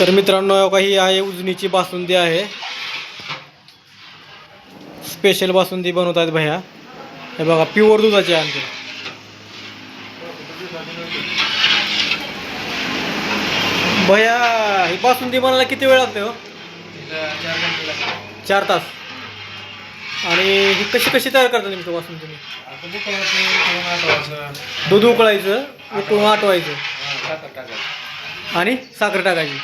तर मित्रांनो काही आहे उजनीची बासुंदी आहे. स्पेशल बासुंदी बनवत आहेत भैया. हे बघा प्युअर दुधाची आहे आणखी. भैया ही बासुंदी बनायला किती वेळ लागते हो? चार तास. आणि ही कशी कशी तयार करता नेमकं बासुंदी? तुम्ही दूध उकळायचं उकळून आटवायचं. आणि साखर टाकायची.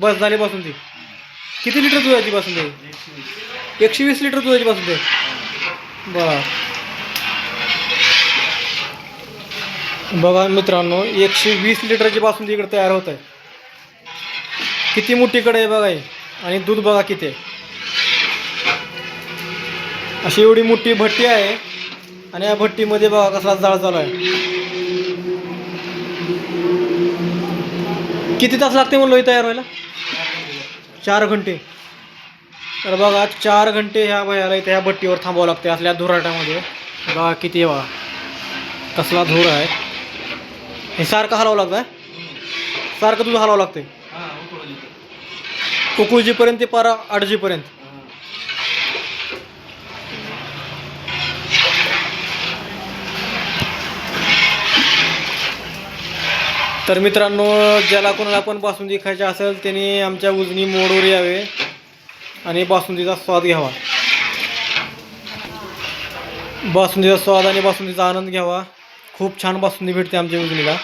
बस झाली ते. किती लिटर दुधाची बसून ते? एकशे वीस लिटर दुधाची बसून ते. बरं. बघा मित्रांनो एकशे वीस लिटरची बासुंदी इकडे तयार होत आहे किती मोठी कडे आहे बघा आणि दूध बघा किती आहे. अशी एवढी मोठी भट्टी आहे. आणि या भट्टीमध्ये बघा कसला जाळ चालू आहे. किती तास लागते म्हणलो तयार व्हायला? चार घंटे. तर बघा चार घंटे ह्या वयाला इथे ह्या भट्टीवर थांबावं लागते असल्या धुराटामध्ये. बघा किती बघा. कसला धूर आहे. हे सारखं हलावं लागतं आहे सारखं दूध हलावं लागते उकळून उकळजीपर्यंत ते पारा आठजीपर्यंत तर मित्रांनो ज्याला कोणाला पण बासुंदी खायची असेल त्याने आमच्या उजनी मोडवर यावे आणि बासुंदीचा स्वाद घ्यावा. बासुंदीचा स्वाद आणि बासुंदीचा आनंद घ्यावा. खूप छान बासुंदी भेटते आमच्या उजनीला.